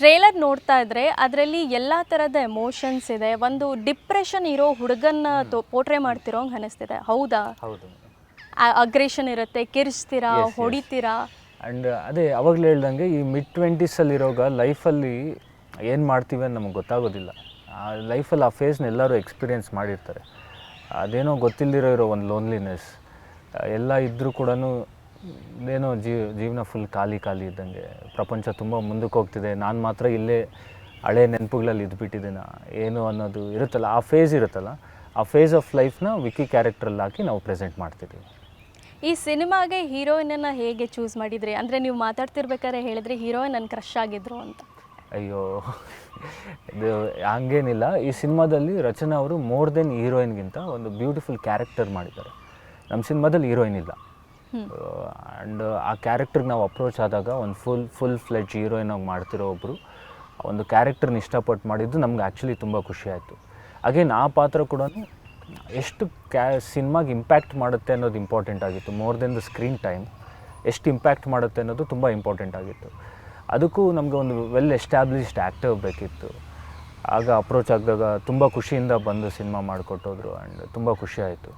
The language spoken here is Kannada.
ಟ್ರೇಲರ್ ನೋಡ್ತಾ ಇದ್ರೆ ಅದರಲ್ಲಿ ಎಲ್ಲ ತರದ ಎಮೋಷನ್ಸ್ ಇದೆ. ಒಂದು ಡಿಪ್ರೆಷನ್ ಇರೋ ಹುಡುಗನ್ನ ಪೋಟ್ರೆ ಮಾಡ್ತಿರೋಂಗೆ ಅನಿಸ್ತಿದೆ. ಹೌದಾ? ಹೌದು. ಅಗ್ರೆಷನ್ ಇರುತ್ತೆ. ಕಿರಿಸ್ತೀರಾ ಹೊಡಿತೀರಾ? ಆ್ಯಂಡ್ ಅದೇ ಅವಾಗಲೇ ಹೇಳ್ದಂಗೆ ಈ ಮಿಡ್ ಟ್ವೆಂಟೀಸಲ್ಲಿರೋಗ ಲೈಫಲ್ಲಿ ಏನು ಮಾಡ್ತೀವಿ ಅಂತ ನಮಗೆ ಗೊತ್ತಾಗೋದಿಲ್ಲ. ಆ ಲೈಫಲ್ಲಿ ಆ ಫೇಸ್ನ ಎಲ್ಲರೂ ಎಕ್ಸ್ಪೀರಿಯೆನ್ಸ್ ಮಾಡಿರ್ತಾರೆ. ಅದೇನೋ ಗೊತ್ತಿಲ್ಲದಿರೋ ಇರೋ ಒಂದು ಲೋನ್ಲಿನೆಸ್ ಎಲ್ಲ ಇದ್ದರೂ ಕೂಡ ಏನೋ ಜೀವ ಜೀವನ ಫುಲ್ ಖಾಲಿ ಖಾಲಿ ಇದ್ದಂಗೆ. ಪ್ರಪಂಚ ತುಂಬ ಮುಂದಕ್ಕೆ ಹೋಗ್ತಿದೆ. ನಾನು ಮಾತ್ರ ಇಲ್ಲೇ ಹಳೆ ನೆನಪುಗಳಲ್ಲಿ ಇದ್ಬಿಟ್ಟಿದ್ದೀನ ಏನು ಅನ್ನೋದು ಇರುತ್ತಲ್ಲ ಆ ಫೇಸ್ ಇರುತ್ತಲ್ಲ ಆ ಫೇಸ್ ಆಫ್ ಲೈಫ್ನ ವಿಕಿ ಕ್ಯಾರೆಕ್ಟ್ರಲ್ಲಿ ಹಾಕಿ ನಾವು ಪ್ರೆಸೆಂಟ್ ಮಾಡ್ತಿದ್ದೀವಿ. ಈ ಸಿನಿಮಾಗೆ ಹೀರೋಯಿನನ್ನು ಹೇಗೆ ಚೂಸ್ ಮಾಡಿದ್ರಿ? ಅಂದರೆ ನೀವು ಮಾತಾಡ್ತಿರ್ಬೇಕಾದ್ರೆ ಹೇಳಿದ್ರೆ ಹೀರೋಯಿನ್ ನನ್ನ ಕ್ರಶ್ ಆಗಿದ್ರು ಅಂತ. ಅಯ್ಯೋ ಇದು ಹಂಗೇನಿಲ್ಲ. ಈ ಸಿನಿಮಾದಲ್ಲಿ ರಚನಾ ಅವರು ಮೋರ್ ದೆನ್ ಹೀರೋಯಿನ್ಗಿಂತ ಒಂದು ಬ್ಯೂಟಿಫುಲ್ ಕ್ಯಾರೆಕ್ಟರ್ ಮಾಡಿದ್ದಾರೆ. ನಮ್ಮ ಸಿನಿಮಾದಲ್ಲಿ ಹೀರೋಯಿನ್ ಇಲ್ಲ. ಆ್ಯಂಡ್ ಆ ಕ್ಯಾರೆಕ್ಟರ್ಗೆ ನಾವು ಅಪ್ರೋಚ್ ಆದಾಗ ಒಂದು ಫುಲ್ ಫುಲ್ ಫ್ಲೆಜ್ ಹೀರೋಯಿನ್ ಆಗಿ ಮಾಡ್ತಿರೋ ಒಬ್ಬರು ಒಂದು ಕ್ಯಾರೆಕ್ಟರ್ನ ಇಷ್ಟಪಟ್ಟು ಮಾಡಿದ್ದು ನಮ್ಗೆ ಆ್ಯಕ್ಚುಲಿ ತುಂಬ ಖುಷಿ ಆಯಿತು. ಅಗೇನ್ ಆ ಪಾತ್ರ ಕೂಡ ಎಷ್ಟು ಕ್ಯಾ ಸಿನಿಮಾಗೆ ಇಂಪ್ಯಾಕ್ಟ್ ಮಾಡುತ್ತೆ ಅನ್ನೋದು ಇಂಪಾರ್ಟೆಂಟ್ ಆಗಿತ್ತು. More than the screen time ಎಷ್ಟು ಇಂಪ್ಯಾಕ್ಟ್ ಮಾಡುತ್ತೆ ಅನ್ನೋದು ತುಂಬ ಇಂಪಾರ್ಟೆಂಟ್ ಆಗಿತ್ತು. ಅದಕ್ಕೂ ನಮಗೆ ಒಂದು ವೆಲ್ ಎಸ್ಟಾಬ್ಲಿಷ್ಡ್ ಆ್ಯಕ್ಟರ್ ಬೇಕಿತ್ತು. ಆಗ ಅಪ್ರೋಚ್ ಆಗಿದಾಗ ತುಂಬ ಖುಷಿಯಿಂದ ಬಂದು ಸಿನಿಮಾ ಮಾಡಿಕೊಟ್ಟೋದ್ರು ಆ್ಯಂಡ್ ತುಂಬ ಖುಷಿ ಆಯಿತು.